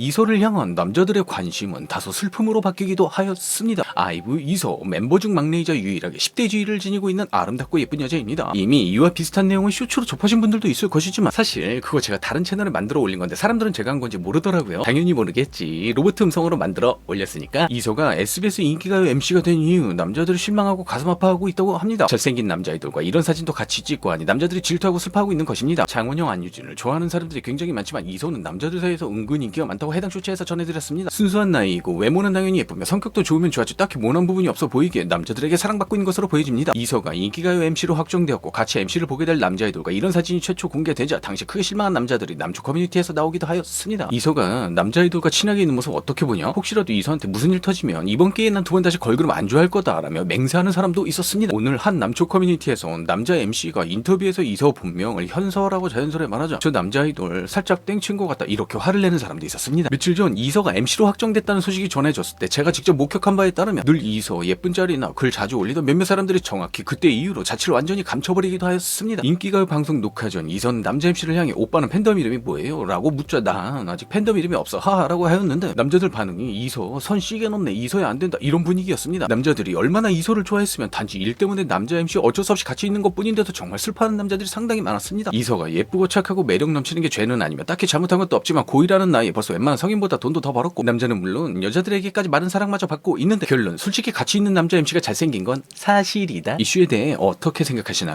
이소를 향한 남자들의 관심은 다소 슬픔으로 바뀌기도 하였습니다. 아이브 이소 멤버 중 막내이자 유일하게 10대주의를 지니고 있는 아름답고 예쁜 여자입니다. 이미 이와 비슷한 내용을 쇼츠로 접하신 분들도 있을 것이지만 사실 그거 제가 다른 채널에 만들어 올린 건데 사람들은 제가 한 건지 모르더라고요. 당연히 모르겠지. 로봇 음성으로 만들어 올렸으니까 이소가 SBS 인기가요 MC가 된 이후 남자들이 실망하고 가슴 아파하고 있다고 합니다. 잘생긴 남자 아이돌과 이런 사진도 같이 찍고 하니 남자들이 질투하고 슬퍼하고 있는 것입니다. 장원영 안유진을 좋아하는 사람들이 굉장히 많지만 이소는 남자들 사이에서 은근 인기가 많다고 해당 쇼츠에서 전해드렸습니다. 순수한 나이이고 외모는 당연히 예쁘며 성격도 좋으면 좋았지 딱히 모난 부분이 없어 보이기에 남자들에게 사랑받고 있는 것으로 보여집니다. 이소가 인기가요 MC로 확정되었고 같이 MC를 보게 될 남자 아이돌과 이런 사진이 최초 공개되자 당시 크게 실망한 남자들이 남초 커뮤니티에서 나오기도 하였습니다. 이소가 남자 아이돌과 친하게 있는 모습 어떻게 보냐? 혹시라도 이소한테 무슨 일 터지면 이번 기회에 난두 번 다시 걸그룹 안 좋아할 거다라며 맹세하는 사람도 있었습니다. 오늘 한 남초 커뮤니티에서 남자 MC가 인터뷰에서 이소 본명을 현서라고 자연스레 말하자 저 남자 아이돌 살짝 땡친 것 같다 이렇게 화를 내는 사람도 있었습니다. 며칠 전 이서가 MC로 확정됐다는 소식이 전해졌을 때 제가 직접 목격한 바에 따르면 늘 이서 예쁜 짤이나 글 자주 올리던 몇몇 사람들이 정확히 그때 이후로 자취를 완전히 감춰버리기도 하였습니다. 인기가요 방송 녹화 전 이선 남자 MC를 향해 오빠는 팬덤 이름이 뭐예요? 라고 묻자 난 아직 팬덤 이름이 없어 하하라고 하였는데 남자들 반응이 이서 선 시계 넘네 이서야 안 된다 이런 분위기였습니다. 남자들이 얼마나 이서를 좋아했으면 단지 일 때문에 남자 MC 어쩔 수 없이 같이 있는 것 뿐인데도 정말 슬퍼하는 남자들이 상당히 많았습니다. 이서가 예쁘고 착하고 매력 넘치는 게 죄는 아니며 딱히 잘못한 것도 없지만 고1하는 나이에 벌써 웬만한 성인보다 돈도 더 벌었고 남자는 물론 여자들에게까지 많은 사랑마저 받고 있는데 결론 솔직히 같이 있는 남자 MC가 잘생긴 건 사실이다. 이슈에 대해 어떻게 생각하시나요?